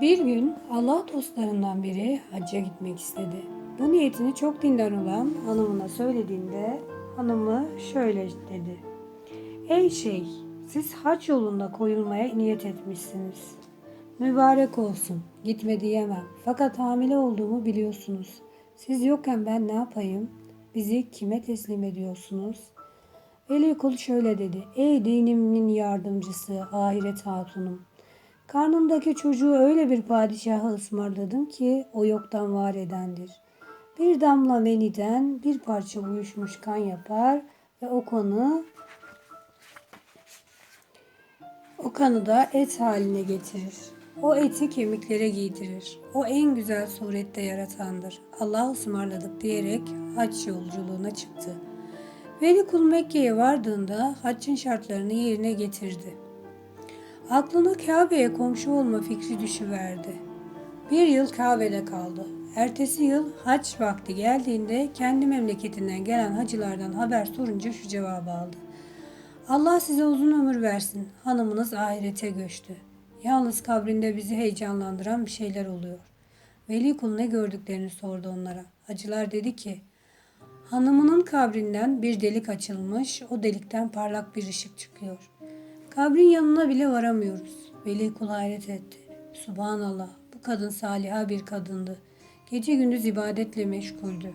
Bir gün Allah dostlarından biri hacca gitmek istedi. Bu niyetini çok dindar olan hanımına söylediğinde hanımı şöyle dedi. Ey şeyh siz hac yolunda koyulmaya niyet etmişsiniz. Mübarek olsun gitme diyemem fakat hamile olduğumu biliyorsunuz. Siz yokken ben ne yapayım? Bizi kime teslim ediyorsunuz? Veli kul şöyle dedi. Ey dinimin yardımcısı ahiret hatunum. Karnımdaki çocuğu öyle bir padişaha ısmarladım ki o yoktan var edendir. Bir damla meniden bir parça uyuşmuş kan yapar ve o kanı o kanı da et haline getirir. O eti kemiklere giydirir. O en güzel surette yaratandır. Allah ısmarladık diyerek haç yolculuğuna çıktı. Veli kul Mekke'ye vardığında haccın şartlarını yerine getirdi. Aklına Kabe'ye komşu olma fikri düşüverdi. Bir yıl Kabe'de kaldı. Ertesi yıl hac vakti geldiğinde kendi memleketinden gelen hacılardan haber sorunca şu cevabı aldı. Allah size uzun ömür versin. Hanımınız ahirete göçtü. Yalnız kabrinde bizi heyecanlandıran bir şeyler oluyor. Veli kul ne gördüklerini sordu onlara. Hacılar dedi ki, hanımının kabrinden bir delik açılmış, o delikten parlak bir ışık çıkıyor. Kabrin yanına bile varamıyoruz. Veli kul hayret etti. Subhanallah, bu kadın saliha bir kadındı. Gece gündüz ibadetle meşguldü.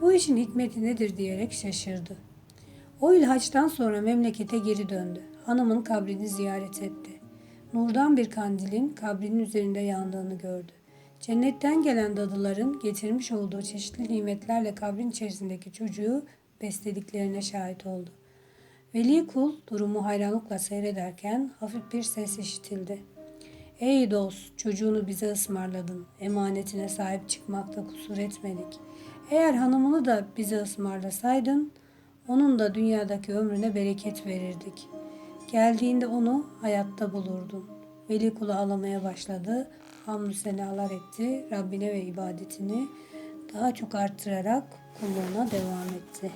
Bu işin hikmeti nedir diyerek şaşırdı. O yıl haçtan sonra memlekete geri döndü. Hanımın kabrini ziyaret etti. Nurdan bir kandilin kabrinin üzerinde yandığını gördü. Cennetten gelen dadıların getirmiş olduğu çeşitli nimetlerle kabrin içerisindeki çocuğu beslediklerine şahit oldu. Veli kul durumu hayranlıkla seyrederken hafif bir ses işitildi. Ey dost, çocuğunu bize ısmarladın. Emanetine sahip çıkmakta kusur etmedik. Eğer hanımını da bize ısmarlasaydın, onun da dünyadaki ömrüne bereket verirdik. Geldiğinde onu hayatta bulurdun. Veli kulu ağlamaya başladı. Hamdü senalar etti. Rabbine ve ibadetini daha çok arttırarak kulluğuna devam etti.